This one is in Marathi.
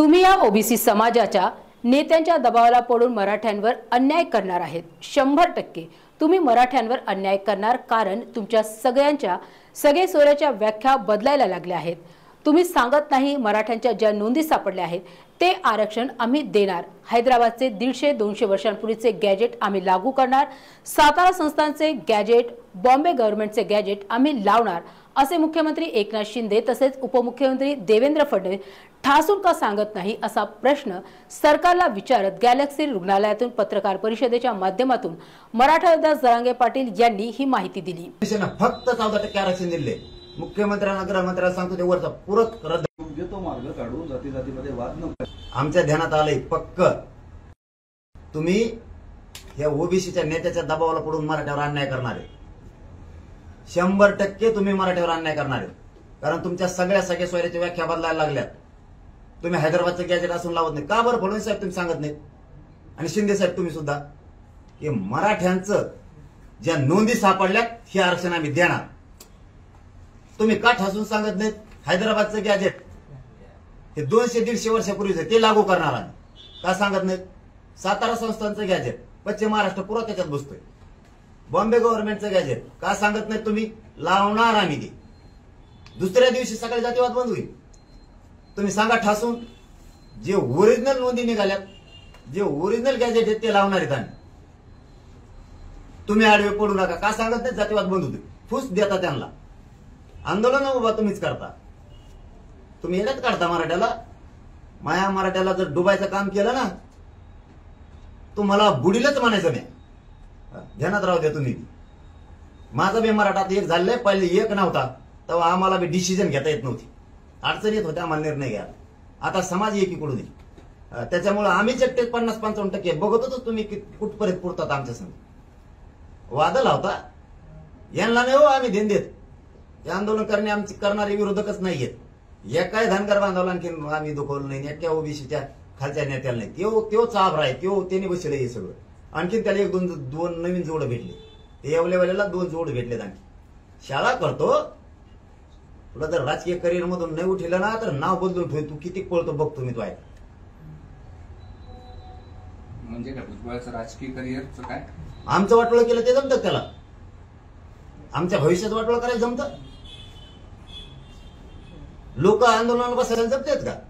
तुम्ही या ओबीसी समाजाच्या नेत्यांच्या दबावाला पडून मराठ्यांवर अन्याय करणार आहेत. शंभर टक्के. तुम्ही मराठ्यांवर अन्याय करणार कारण तुमच्या सगळ्यांच्या सगळे सोऱ्याच्या व्याख्या बदलायला लागल्या आहेत. तुम्ही सांगत नाही मराठ्यांच्या ज्या नोंदी सापडल्या आहेत ते आरक्षण आम्ही देणार. हैदराबादचे दीडशे दोनशे वर्षांपूर्वीचे गॅजेट आम्ही लागू करणार. सातारा संस्थांचे गॅजेट बॉम्बे गव्हर्नमेंटचे गॅजेट आम्ही लावणार असे मुख्यमंत्री एकनाथ शिंदे तसेच उपमुख्यमंत्री देवेंद्र फडणवीस ठासून का सांगत नाही असा प्रश्न सरकारला विचारत गॅलेक्सी रुग्णालयातून पत्रकार परिषदेच्या माध्यमातून मराठा जरांगे पाटील यांनी ही माहिती दिली. फक्त चौदा टक्के आरक्षण दिले. मुख्यमंत्र्यांना गृहमंत्र्यांना सांगतो ते वरचा पूरक रद्द. योग्य तो मार्ग काढून जाती जातीमध्ये वाद न आमच्या ध्यानात आलंय पक्क. तुम्ही या ओबीसीच्या नेत्याच्या दबावाला पडून मराठ्यावर अन्याय करणारे शंभर टक्के तुम्ही मराठ्यावर अन्याय करणारे कारण तुमच्या सगळ्या सगळ्या सोयऱ्याच्या व्याख्या बदलायला लागल्यात. तुम्ही हैदराबादचं गॅजेट असून लावत नाही का बरं फडणवीस साहेब तुम्ही सांगत नाहीत? आणि शिंदे साहेब तुम्ही सुद्धा? की मराठ्यांचं ज्या नोंदी सापडल्यात हे आरक्षण आम्ही देणार. तुम्ही का ठासून सांगत नाहीत? हैदराबादचं गॅजेट हे दोनशे दीडशे वर्षापूर्वीचं ते लागू करणार आम्ही. का सांगत नाहीत? सातारा संस्थांचं गॅजेट पश्चिम महाराष्ट्र पुरा त्याच्यात बसतोय. बॉम्बे गव्हर्नमेंटचं गॅजेट का सांगत नाहीत तुम्ही? लावणार आम्ही ते. दुसऱ्या दिवशी सकाळी जातीवाद बंद होईल. तुम्ही सांगा ठासून. जे ओरिजिनल नोंदी निघाल्यात जे ओरिजिनल गॅजेट आहेत ते लावणार आहेत आम्ही. तुम्ही आडवे पडू नका. का सांगत नाही जातीवाद बंद होते फुस देता त्यांना. आंदोलन उभा तुम्हीच करता. तुम्ही येण्यात काढता मराठ्याला. माया मराठ्याला जर डुबायचं काम केलं ना तुम्हाला बुडीलच म्हणायचं नाही. ध्यानात राहू द्या तुम्ही. माझा बी मराठात एक झालेलं पहिले एक नव्हता तेव्हा आम्हाला बी डिसिजन घेता येत नव्हती. अडचण येत होत्या आम्हाला निर्णय घ्यायला. आता समाज एकीकडून येईल त्याच्यामुळे आम्हीच एकटे पन्नास पंचावन्न टक्के. बघत होतो तुम्ही कुठपर्यंत पुरतात आमच्या संग. वादळ होता. यांना नाही हो आम्ही देण देत. हे आंदोलन करणे आमचे करणारे विरोधकच नाहीयेत. एकाही धनगर बांधवला आणखी आम्ही दुखवलं नाही एका ओबीसीच्या खालच्या नेत्याला नाही. त्यो त्यो चाभ आहे त्यो त्याने बसले हे सगळं. आणखीन त्याला एक दोन दोन नवीन जोड भेटले. ते एवढ्या दोन जोड भेटलेत आणखी शाळा करतो. तुला जर राजकीय करिअर मधून नाही उठलं ना तर नाव बदलून ठेव. तू किती पळतो बघतो मी तो आहे म्हणजे काय भुजबळाचं राजकीय करिअरचं काय? आमचं वाटोळं केलं ते जमतं त्याला. आमच्या भविष्यात वाटोळं करायला जमतं? लोक आंदोलनाला बसायला जमतात का?